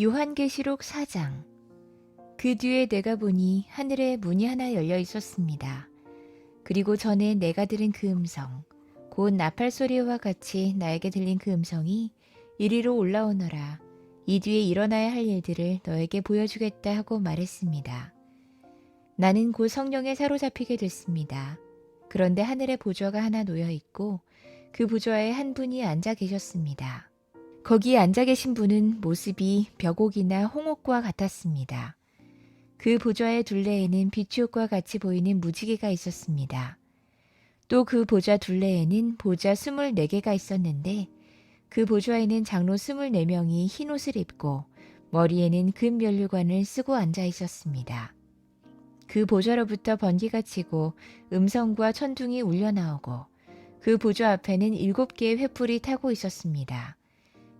요한계시록 4장 그 뒤에 내가 보니 하늘에 문이 하나 열려 있었습니다. 그리고 전에 내가 들은 그 음성 곧 나팔 소리와 같이 나에게 들린 그 음성이 이리로 올라오너라 이 뒤에 일어나야 할 일들을 너에게 보여주겠다 하고 말했습니다. 나는 곧 성령에 사로잡히게 됐습니다. 그런데 하늘에 보좌가 하나 놓여 있고 그 보좌에 한 분이 앉아 계셨습니다. 거기에 앉아 계신 분은 모습이 벽옥이나 홍옥과 같았습니다. 그 보좌의 둘레에는 비추옥과 같이 보이는 무지개가 있었습니다. 또 그 보좌 둘레에는 보좌 24개가 있었는데 그 보좌에는 장로 24명이 흰 옷을 입고 머리에는 금 면류관을 쓰고 앉아 있었습니다. 그 보좌로부터 번개가 치고 음성과 천둥이 울려 나오고 그 보좌 앞에는 일곱 개의 횃불이 타고 있었습니다.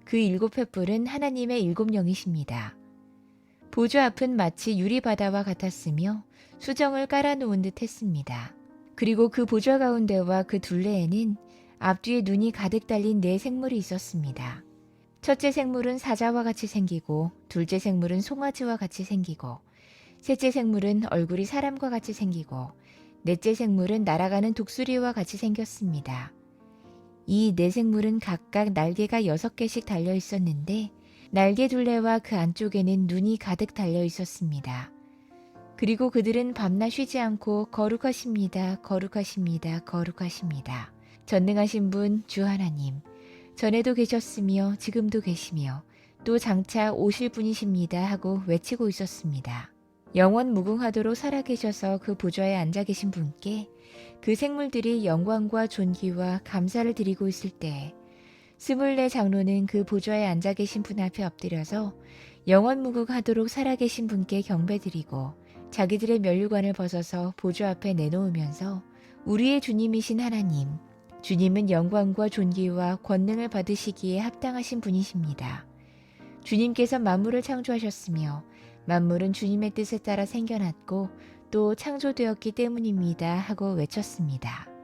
그 일곱 횃불은 하나님의 일곱 영이십니다. 보좌 앞은 마치 유리바다와 같았으며 수정을 깔아놓은 듯 했습니다. 그리고 그 보좌 가운데와 그 둘레에는 앞뒤에 눈이 가득 달린 네 생물이 있었습니다. 첫째 생물은 사자와 같이 생기고 둘째 생물은 송아지와 같이 생기고 셋째 생물은 얼굴이 사람과 같이 생기고 넷째 생물은 날아가는 독수리와 같이 생겼습니다. 이네 생물은 각각 날개가 여섯 개씩 달려 있었는데 날개 둘레와 그 안쪽에는 눈이 가득 달려 있었습니다. 그리고 그들은 밤낮 쉬지 않고 거룩하십니다. 거룩하십니다. 거룩하십니다. 전능하신 분 주 하나님 전에도 계셨으며 지금도 계시며 또 장차 오실 분이십니다 하고 외치고 있었습니다. 영원 무궁하도록 살아계셔서 그 보좌에 앉아 계신 분께 그 생물들이 영광과 존귀와 감사를 드리고 있을 때 스물네 장로는 그 보좌에 앉아 계신 분 앞에 엎드려서 영원 무궁하도록 살아계신 분께 경배드리고 자기들의 면류관을 벗어서 보좌 앞에 내놓으면서 우리의 주님이신 하나님 주님은 영광과 존귀와 권능을 받으시기에 합당하신 분이십니다. 주님께서 만물을 창조하셨으며 만물은 주님의 뜻에 따라 생겨났고 또 창조되었기 때문입니다 하고 외쳤습니다.